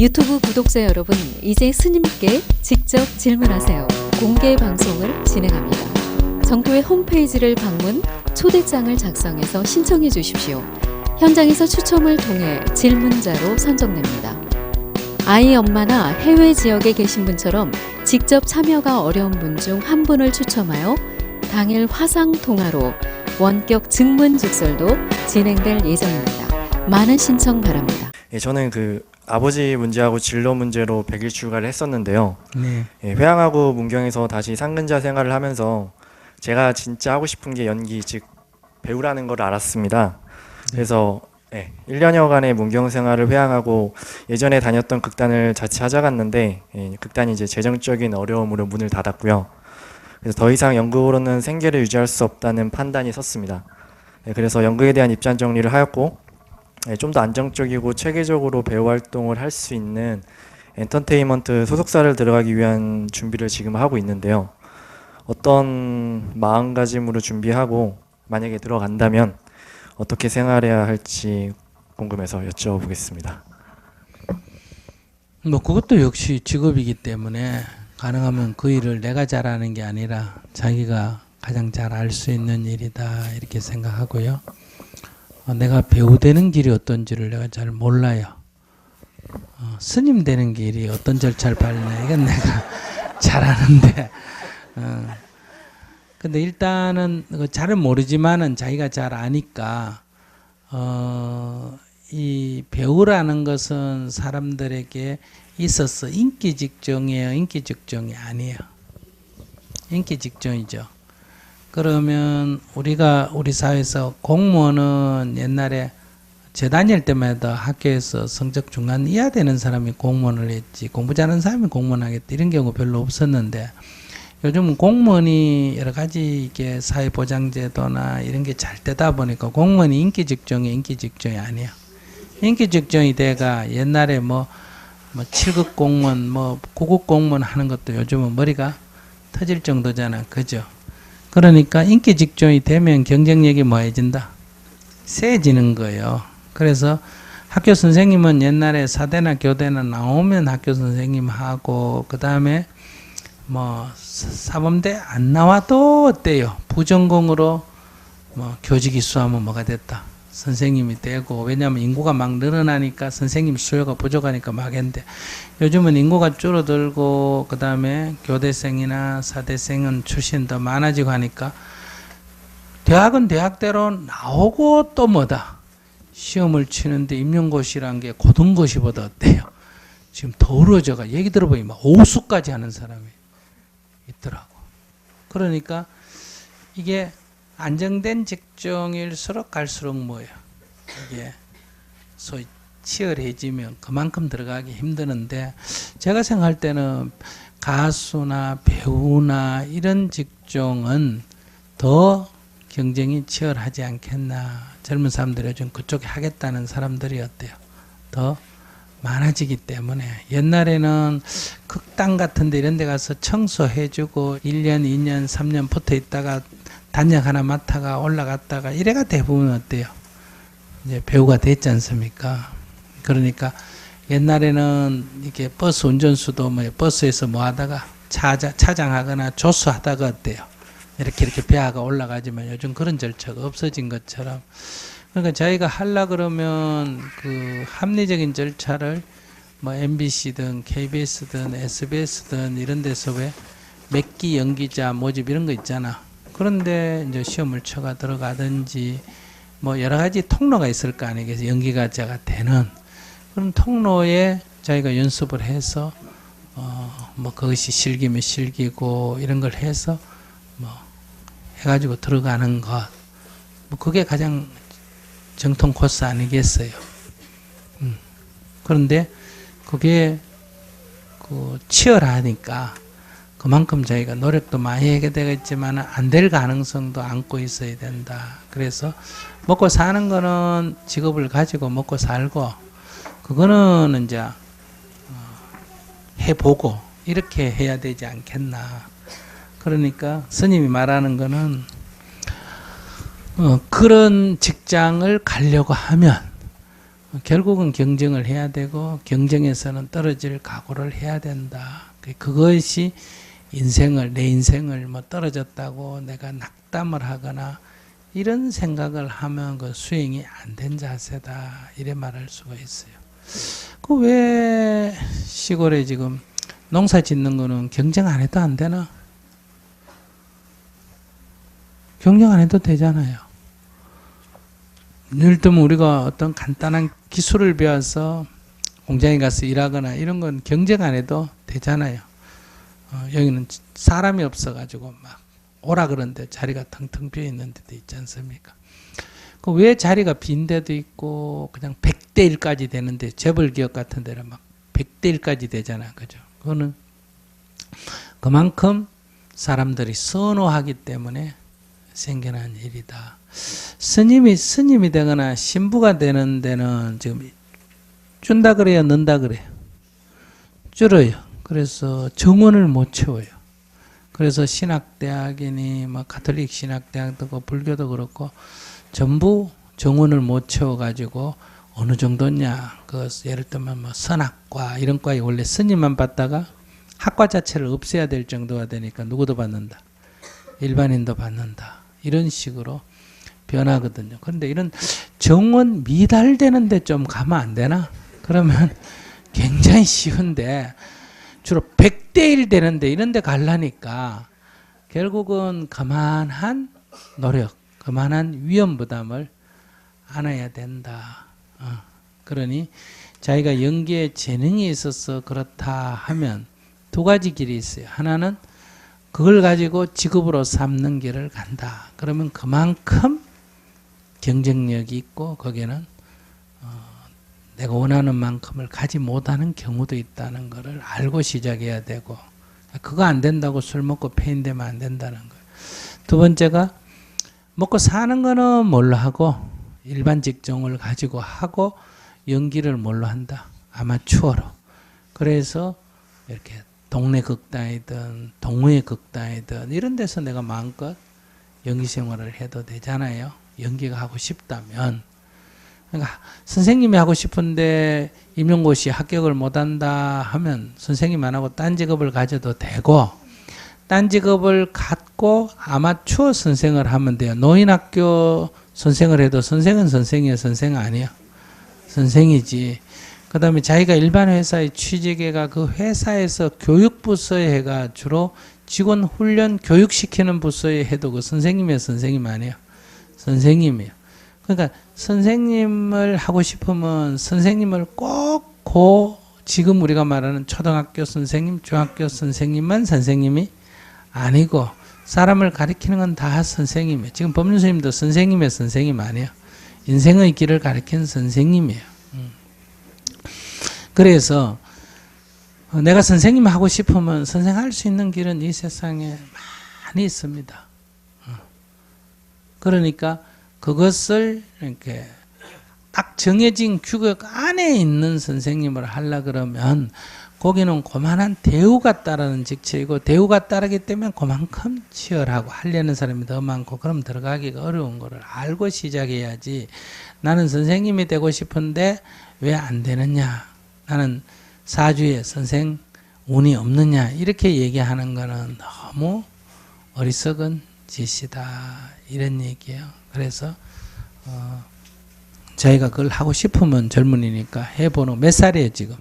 유튜브 구독자 여러분, 이제 스님께 직접 질문하세요. 공개 방송을 진행합니다. 정부의 홈페이지를 방문, 초대장을 작성해서 신청해 주십시오. 현장에서 추첨을 통해 질문자로 선정됩니다. 아이 엄마나 해외 지역에 계신 분처럼 직접 참여가 어려운 분 중 한 분을 추첨하여 당일 화상 통화로 원격 증문 직설도 진행될 예정입니다. 많은 신청 바랍니다. 예, 저는 그 아버지 문제하고 진로 문제로 100일 출가를 했었는데요. 네. 예, 회양하고 문경에서 다시 상근자 생활을 하면서 제가 진짜 하고 싶은 게 연기 즉 배우라는 걸 알았습니다. 그래서 예, 1년여간의 문경 생활을 회양하고 예전에 다녔던 극단을 자취 찾아갔는데 예, 극단이 이제 재정적인 어려움으로 문을 닫았고요. 그래서 더 이상 연극으로는 생계를 유지할 수 없다는 판단이 섰습니다. 예, 그래서 연극에 대한 입장 정리를 하였고 예, 좀 더 안정적이고 체계적으로 배우 활동을 할 수 있는 엔터테인먼트 소속사를 들어가기 위한 준비를 지금 하고 있는데요. 어떤 마음가짐으로 준비하고 만약에 들어간다면 어떻게 생활해야 할지 궁금해서 여쭤보겠습니다. 뭐 그것도 역시 직업이기 때문에 가능하면 그 일을 내가 잘하는 게 아니라 자기가 가장 잘 알 수 있는 일이다 이렇게 생각하고요. 어, 내가 배우 되는 길이 어떤지를 내가 잘 몰라요. 어, 스님 되는 길이 어떤 절차를 밟나 이건 내가 잘 아는데. 어. 근데 일단은 그 잘은 모르지만은 자기가 잘 아니까 어, 이 배우라는 것은 사람들에게 있어서 인기 직종이에요. 인기 직종이 아니에요. 인기 직종이죠. 그러면 우리가 우리 사회에서 공무원은 옛날에 제 다닐 때마다 학교에서 성적 중간 이하 되는 사람이 공무원을 했지 공부 잘하는 사람이 공무원 하겠다 이런 경우 별로 없었는데 요즘은 공무원이 여러 가지 이게 사회보장제도나 이런 게 잘 되다 보니까 공무원이 인기 직종이 인기 직종이 아니에요. 인기 직종이 돼가 옛날에 뭐, 뭐 7급 공무원, 뭐 9급 공무원 하는 것도 요즘은 머리가 터질 정도잖아. 그죠? 그러니까 인기 직종이 되면 경쟁력이 뭐해진다? 세지는 거예요. 그래서 학교 선생님은 옛날에 사대나 교대나 나오면 학교 선생님 하고, 그 다음에 뭐 사범대 안 나와도 어때요? 부전공으로 뭐 교직 이수하면 뭐가 됐다. 선생님이 되고 왜냐하면 인구가 막 늘어나니까 선생님 수요가 부족하니까 막 했는데 요즘은 인구가 줄어들고 그 다음에 교대생이나 사대생은 출신 더 많아지고 하니까 대학은 대학대로 나오고 또 뭐다 시험을 치는데 임용고시란 게 고등고시보다 어때요? 지금 더 어려져가 얘기 들어보니 막 오수까지 하는 사람이 있더라고. 그러니까 이게 안정된 직종일수록 갈수록 뭐예요? 이게 소위 치열해지면 그만큼 들어가기 힘드는데 제가 생각할 때는 가수나 배우나 이런 직종은 더 경쟁이 치열하지 않겠나. 젊은 사람들이 요즘 그쪽에 하겠다는 사람들이 어때요? 더 많아지기 때문에 옛날에는 극당 같은 데 이런 데 가서 청소해주고 1년, 2년, 3년 붙어 있다가 단역 하나 맡다가 올라갔다가 이래가 대부분 어때요? 이제 배우가 됐지 않습니까? 그러니까 옛날에는 이게 버스 운전수도 뭐 버스에서 뭐 하다가 차장, 차장하거나 조수하다가 어때요? 이렇게 이렇게 배아가 올라가지만 요즘 그런 절차가 없어진 것처럼 그러니까 저희가 하려 그러면 그 합리적인 절차를 뭐 MBC든 KBS든 SBS든 이런 데서 왜 몇 기 연기자 모집 이런 거 있잖아. 그런데 이제 시험을 쳐가 들어가든지 뭐 여러 가지 통로가 있을 거 아니겠어요. 연기가자가 되는 그런 통로에 저희가 연습을 해서 어 뭐 그것이 실기면 실기고 이런 걸 해서 뭐 해가지고 들어가는 것. 뭐 그게 가장 정통 코스 아니겠어요. 음. 그런데 그게 그 치열하니까 그만큼 저희가 노력도 많이 하게 되겠지만 안 될 가능성도 안고 있어야 된다. 그래서 먹고 사는 거는 직업을 가지고 먹고 살고 그거는 이제 어, 해보고 이렇게 해야 되지 않겠나. 그러니까 스님이 말하는 거는 어, 그런 직장을 가려고 하면 결국은 경쟁을 해야 되고 경쟁에서는 떨어질 각오를 해야 된다. 그- 그것이 인생을 내 인생을 뭐 떨어졌다고 내가 낙담을 하거나 이런 생각을 하면 그 수행이 안 된 자세다 이래 말할 수가 있어요. 그 왜 시골에 지금 농사 짓는 거는 경쟁 안 해도 안 되나? 경쟁 안 해도 되잖아요. 예를 들면 우리가 어떤 간단한 기술을 배워서 공장에 가서 일하거나 이런 건 경쟁 안 해도 되잖아요. 어, 여기는 사람이 없어가지고 막 오라 그런데 자리가 텅텅 비어 있는 데도 있지 않습니까? 그 왜 자리가 빈 데도 있고 그냥 100대 1까지 되는데 재벌 기업 같은 데는 막 100대 1까지 되잖아. 그죠? 그거는 그만큼 사람들이 선호하기 때문에 생겨난 일이다. 스님이 스님이 되거나 신부가 되는 데는 지금 준다 그래요, 는다 그래요. 줄어요. 그래서 정원을 못 채워요. 그래서 신학대학이니 뭐 가톨릭 신학대학도 불교도 그렇고 전부 정원을 못 채워가지고 어느 정도냐 그 예를 들면 뭐 선학과 이런 과에 원래 스님만 받다가 학과 자체를 없애야 될 정도가 되니까 누구도 받는다 일반인도 받는다 이런 식으로 변하거든요 그런데 이런 정원 미달되는데 좀 가면 안 되나 그러면 굉장히 쉬운데 주로 100대 1 되는데 이런 데 갈라니까 결국은 그만한 노력, 그만한 위험 부담을 안아야 된다. 어, 그러니 자기가 연기에 재능이 있어서 그렇다 하면 두 가지 길이 있어요. 하나는 그걸 가지고 직업으로 삼는 길을 간다. 그러면 그만큼 경쟁력이 있고 거기에는 어, 내가 원하는 만큼을 가지 못하는 경우도 있다는 것을 알고 시작해야 되고 그거 안 된다고 술 먹고 폐인되면 안 된다는 거예요. 두 번째가 먹고 사는 거는 뭘로 하고 일반 직종을 가지고 하고 연기를 뭘로 한다. 아마추어로. 그래서 이렇게 동네 극단이든 동호회 극단이든 이런 데서 내가 마음껏 연기 생활을 해도 되잖아요. 연기가 하고 싶다면. 그러니까 선생님이 하고 싶은데 임용고시 합격을 못한다 하면 선생님 안 하고 딴 직업을 가져도 되고 딴 직업을 갖고 아마추어 선생을 하면 돼요. 노인학교 선생을 해도 선생은 선생이에요. 선생 아니에요. 선생이지. 그 다음에 자기가 일반 회사에 취직해가 그 회사에서 교육부서에 해가 주로 직원 훈련 교육시키는 부서에 해도 그 선생님의 선생님 아니에요. 선생님이에요. 그러니까 선생님을 하고 싶으면 선생님을 꼭 고 지금 우리가 말하는 초등학교 선생님, 중학교 선생님만 선생님이 아니고 사람을 가리키는 건 다 선생님이에요. 지금 법륜 스님도 선생님의 선생님 아니에요. 인생의 길을 가리키는 선생님이에요. 음. 그래서 어, 내가 선생님 하고 싶으면 선생 할 수 있는 길은 이 세상에 많이 있습니다. 어. 그러니까 그것을 이렇게 딱 정해진 규격 안에 있는 선생님을 하려 그러면 거기는 그만한 대우가 따르는 직책이고 대우가 따르기 때문에 그만큼 치열하고 하려는 사람이 더 많고 그럼 들어가기가 어려운 거를 알고 시작해야지 나는 선생님이 되고 싶은데 왜 안 되느냐 나는 사주에 선생 운이 없느냐 이렇게 얘기하는 거는 너무 어리석은 짓이다 이런 얘기예요 그래서 어, 저희가 그걸 하고 싶으면 젊은이니까 해보는 몇 살이에요 지금?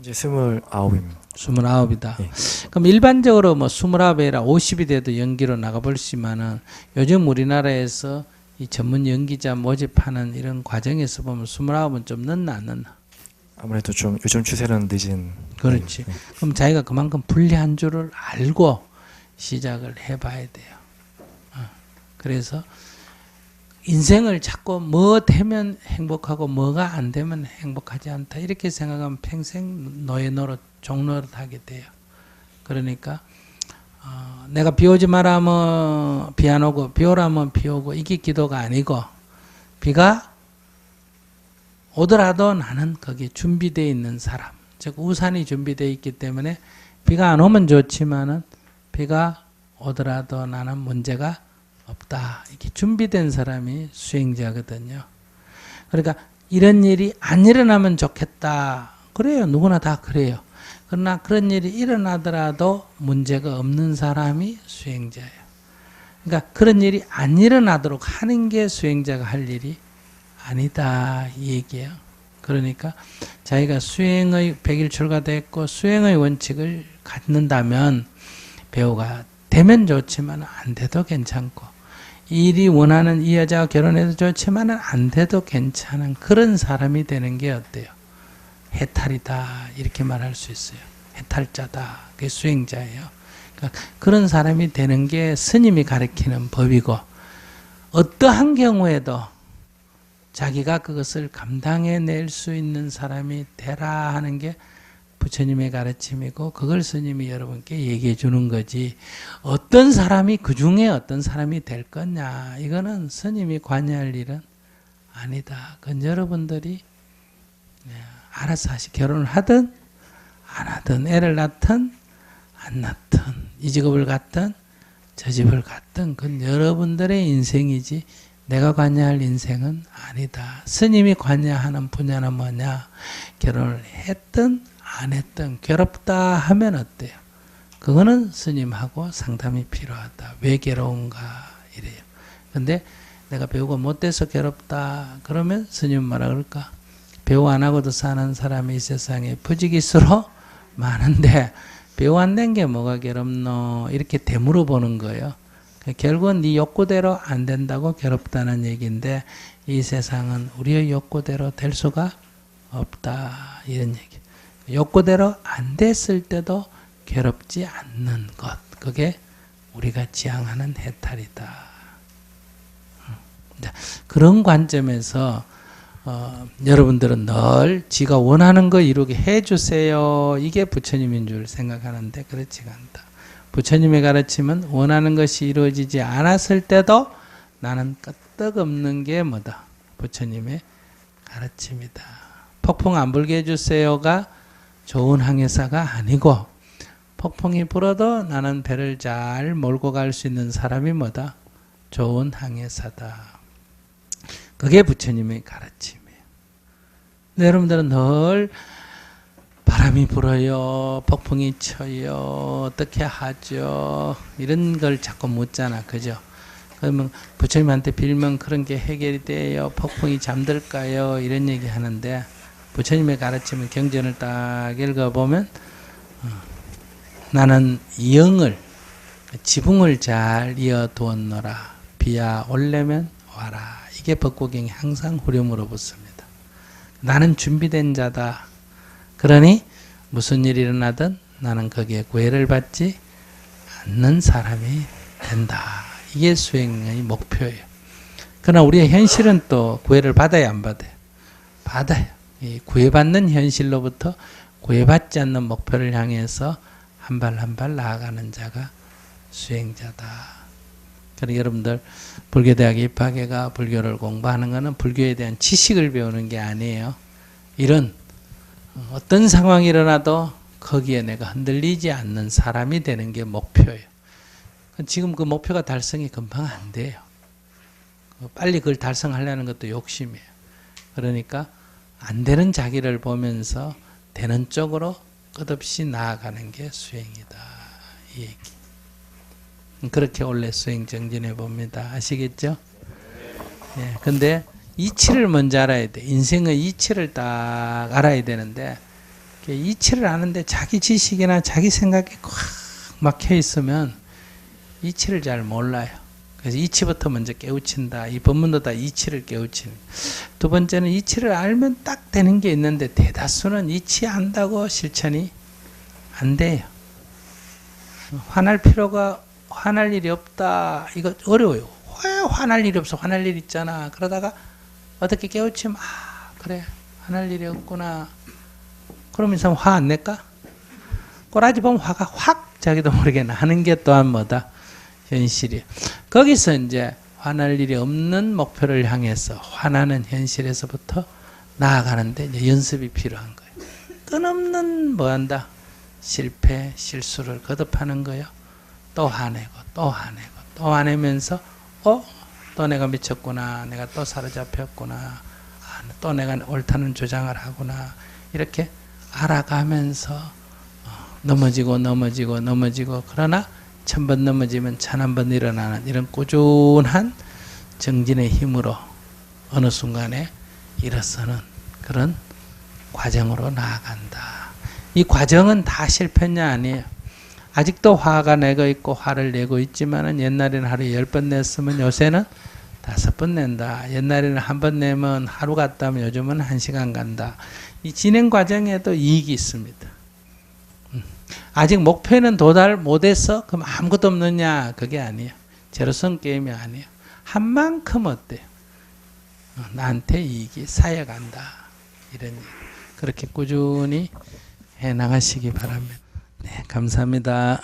이제 스물아홉입니다. 스물아홉이다. 예. 그럼 일반적으로 뭐 스물아홉이라 오십이 돼도 연기로 나가볼 수 있지만은 요즘 우리나라에서 이 전문 연기자 모집하는 이런 과정에서 보면 스물아홉은 좀 늦나 안 늦나? 아무래도 좀 요즘 추세는 늦은. 그렇지. 네. 그럼 자기가 그만큼 불리한 줄을 알고 시작을 해봐야 돼요. 어. 그래서 인생을 자꾸 뭐 되면 행복하고 뭐가 안 되면 행복하지 않다 이렇게 생각하면 평생 노예 노릇 종노릇 하게 돼요. 그러니까 어, 내가 비 오지 마라 하면 비 안 오고 비 오라면 비 오고 이게 기도가 아니고 비가 오더라도 나는 거기에 준비되어 있는 사람 즉 우산이 준비되어 있기 때문에 비가 안 오면 좋지만은 비가 오더라도 나는 문제가 없다. 이렇게 준비된 사람이 수행자거든요. 그러니까 이런 일이 안 일어나면 좋겠다. 그래요. 누구나 다 그래요. 그러나 그런 일이 일어나더라도 문제가 없는 사람이 수행자예요. 그러니까 그런 일이 안 일어나도록 하는 게 수행자가 할 일이 아니다 이 얘기예요. 그러니까 자기가 수행의 백일출가 됐고 수행의 원칙을 갖는다면 배우가 되면 좋지만 안 돼도 괜찮고 일이 원하는 이 여자와 결혼해도 좋지만 안 돼도 괜찮은 그런 사람이 되는 게 어때요? 해탈이다 이렇게 말할 수 있어요. 해탈자다 그게 수행자예요. 그러니까 그런 사람이 되는 게 스님이 가르치는 법이고 어떠한 경우에도 자기가 그것을 감당해 낼 수 있는 사람이 되라 하는 게 부처님의 가르침이고 그걸 스님이 여러분께 얘기해 주는 거지. 어떤 사람이 그 중에 어떤 사람이 될 거냐? 이거는 스님이 관여할 일은 아니다. 그건 여러분들이 네, 알아서 하시 결혼을 하든 안 하든 애를 낳든 안 낳든 이 직업을 갖든 저 집을 갖든 그건 여러분들의 인생이지 내가 관여할 인생은 아니다. 스님이 관여하는 분야는 뭐냐? 결혼을 했든 안 했든 괴롭다 하면 어때요? 그거는 스님하고 상담이 필요하다. 왜 괴로운가? 이래요. 근데 내가 배우가 못돼서 괴롭다. 그러면 스님 뭐라 그럴까? 배우 안 하고도 사는 사람이 이 세상에 부지기수로 많은데 배우 안 된 게 뭐가 괴롭노? 이렇게 되물어 보는 거예요. 결국은 네 욕구대로 안 된다고 괴롭다는 얘기인데 이 세상은 우리의 욕구대로 될 수가 없다 이런 얘기. 욕구대로 안 됐을 때도 괴롭지 않는 것 그게 우리가 지향하는 해탈이다. 음. 자, 그런 관점에서 어, 여러분들은 늘 지가 원하는 거 이루게 해주세요. 이게 부처님인 줄 생각하는데 그렇지가 않다. 부처님의 가르침은 원하는 것이 이루어지지 않았을 때도 나는 끄떡없는 게 뭐다? 부처님의 가르침이다. 폭풍 안 불게 해주세요가 좋은 항해사가 아니고 폭풍이 불어도 나는 배를 잘 몰고 갈 수 있는 사람이 뭐다? 좋은 항해사다. 그게 부처님의 가르침이에요. 근데 여러분들은 늘 바람이 불어요, 폭풍이 쳐요, 어떻게 하죠? 이런 걸 자꾸 묻잖아, 그죠? 그러면 부처님한테 빌면 그런 게 해결이 돼요, 폭풍이 잠들까요? 이런 얘기 하는데 부처님의 가르침은 경전을 딱 읽어보면 어, 나는 영을 지붕을 잘 이어 두었노라 비야 올려면 와라 이게 법고경이 항상 후렴으로 붙습니다. 나는 준비된 자다. 그러니 무슨 일이 일어나든 나는 거기에 구애를 받지 않는 사람이 된다. 이게 수행의 목표예요. 그러나 우리의 현실은 또 구애를 받아야 안 받아요? 받아요. 이 구애받는 현실로부터 구애받지 않는 목표를 향해서 한 발 한 발 나아가는 자가 수행자다. 그러니까 여러분들 불교대학에 입학해가 불교를 공부하는 것은 불교에 대한 지식을 배우는 게 아니에요. 이런 어떤 상황이 일어나도 거기에 내가 흔들리지 않는 사람이 되는 게 목표예요. 지금 그 목표가 달성이 금방 안 돼요. 빨리 그걸 달성하려는 것도 욕심이에요. 그러니까 안 되는 자기를 보면서 되는 쪽으로 끝없이 나아가는 게 수행이다. 이 얘기. 그렇게 원래 수행 정진해 봅니다. 아시겠죠? 예. 근데 이치를 먼저 알아야 돼. 인생의 이치를 딱 알아야 되는데 이치를 아는데 자기 지식이나 자기 생각이 꽉 막혀 있으면 이치를 잘 몰라요. 그래서 이치부터 먼저 깨우친다. 이 법문도 다 이치를 깨우치는. 두 번째는 이치를 알면 딱 되는 게 있는데 대다수는 이치 안다고 실천이 안 돼요. 화날 필요가 화날 일이 없다. 이거 어려워요. 왜 화날 일이 없어? 화날 일 있잖아. 그러다가 어떻게 깨우치면 아 그래 화날 일이 없구나. 그러면 이화안 낼까? 꼬라지 보면 화가 확 자기도 모르게 나는 게 또한 뭐다? 현실이. 거기서 이제 화날 일이 없는 목표를 향해서 화나는 현실에서부터 나아가는데 이제 연습이 필요한 거예요. 끊없는 뭐 한다? 실패, 실수를 거듭하는 거예요. 또 화내고 또 화내고 또 화내면서 어? 또 내가 미쳤구나. 내가 또 사로잡혔구나. 또 내가 옳다는 주장을 하구나 이렇게 알아가면서 어, 넘어지고 넘어지고 넘어지고 그러나 천 번 넘어지면 천 한 번 일어나는 이런 꾸준한 정진의 힘으로 어느 순간에 일어서는 그런 과정으로 나아간다. 이 과정은 다 실패냐 아니에요. 아직도 화가 내고 있고 화를 내고 있지만은 옛날에는 하루에 열 번 냈으면 요새는 다섯 번 낸다. 옛날에는 한 번 내면 하루 갔다 면 요즘은 한 시간 간다. 이 진행 과정에도 이익이 있습니다. 음. 아직 목표에는 도달 못해서 그럼 아무것도 없느냐 그게 아니에요. 제로섬 게임이 아니에요. 한 만큼 어때요? 어, 나한테 이익이 쌓여간다. 이런 일. 그렇게 꾸준히 해 나가시기 바랍니다. 네, 감사합니다.